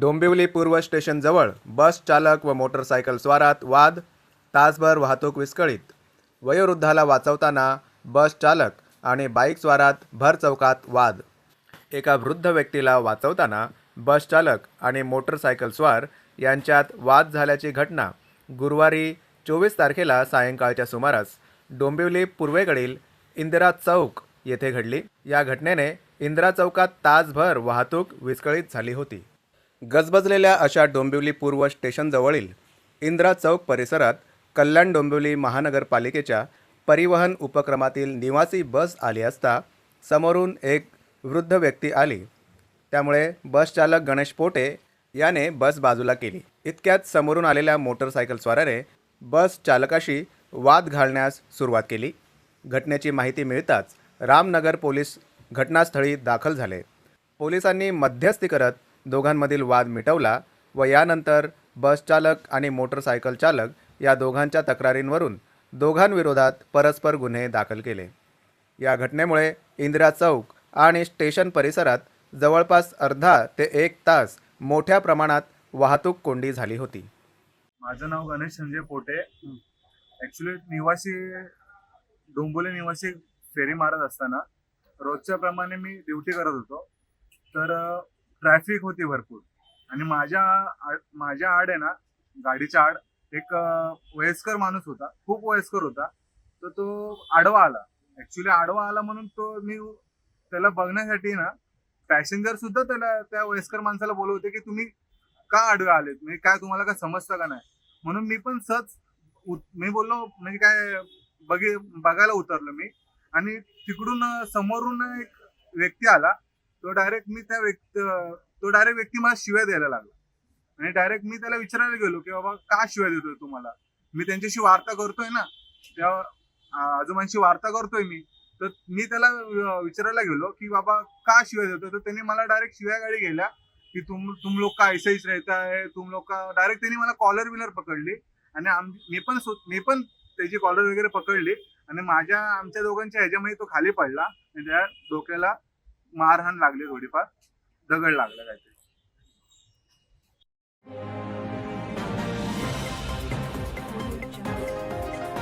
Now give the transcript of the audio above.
डोंबिवली पूर्व स्टेशनजवळ बस चालक व मोटरसायकल स्वारात वाद तासभर वाहतूक विस्कळीत. वयोवृद्धाला वाचवताना बस चालक आणि बाईक स्वारात भर चौकात वाद. एका वृद्ध व्यक्तीला वाचवताना बस चालक आणि मोटरसायकल स्वार यांच्यात वाद झाल्याची घटना गुरुवारी चोवीस तारखेला सायंकाळच्या सुमारास डोंबिवली पूर्वेकडील इंदिरा चौक येथे घडली. या घटनेने इंदिरा चौकात तासभर वाहतूक विस्कळीत झाली होती. गजबजलेल्या अशा डोंबिवली पूर्व स्टेशनजवळील इंदिरा चौक परिसरात कल्याण डोंबिवली महानगरपालिकेच्या परिवहन उपक्रमातील निवासी बस आली असता समोरून एक वृद्ध व्यक्ती आली. त्यामुळे बसचालक गणेश पोटे याने बस बाजूला केली. इतक्यात समोरून आलेल्या मोटरसायकल स्वाराने बस चालकाशी वाद घालण्यास सुरुवात केली. घटनेची माहिती मिळताच रामनगर पोलीस घटनास्थळी दाखल झाले. पोलिसांनी मध्यस्थी करत दोघांमधील वाद मिटवला व यानंतर बस चालक आणि मोटरसायकल चालक या दोघांच्या तक्रारींवरून दोघांविरोधात परस्पर गुन्हे दाखल केले. या घटनेमुळे इंदिरा चौक आणि स्टेशन परिसरात जवळपास अर्धा ते एक तास मोठ्या प्रमाणात वाहतूक कोंडी झाली होती. माझं नाव गणेश संजय पोटे. ऍक्च्युली निवासी डोंबोली निवासी फेरी मारत असताना रोजच्या प्रमाणे मी ड्युटी करत होतो. तर ट्रॅफिक होती भरपूर. आणि माझ्या आड- माझ्या आड आहे ना गाडीच्या आड एक वयस्कर माणूस होता खूप वयस्कर होता. तर तो आडवा आला. ऍक्च्युली आडवा आला म्हणून तो मी त्याला बघण्यासाठी ना पॅसेंजर सुद्धा त्याला त्या वयस्कर माणसाला बोलवते की तुम्ही का आडवे आलेत? म्हणजे काय तुम्हाला काय समजतं का नाही? म्हणून मी पण सहज उत- मी बोललो म्हणजे काय बघे बघायला उतरलो मी. आणि तिकडून समोरून एक व्यक्ती आला. तो डायरेक्ट मी त्या व्यक्ती तो डायरेक्ट व्यक्ती मला शिव्या द्यायला लागला. आणि डायरेक्ट मी त्याला विचारायला गेलो की बाबा का शिव्या देतोय तुम्हाला मी त्यांच्याशी वार्ता करतोय ना. त्या आजोबांशी वार्ता करतोय मी. तर मी त्याला विचारायला गेलो की बाबा का शिव्या देतोय? तर त्यांनी मला डायरेक्ट शिव्या गाडी गेल्या की तुम तुम लोक का ऐसा हीच है तुम लोक का डायरेक्ट त्यांनी मला कॉलर विलर पकडली. आणि आम मी पण मी पण त्याची कॉलर वगैरे पकडली. आणि माझ्या आमच्या दोघांच्या ह्याच्यामध्ये तो खाली पडला. आणि त्या डोक्याला मारहाण लागली थोडीफार दगड लागला काहीतरी.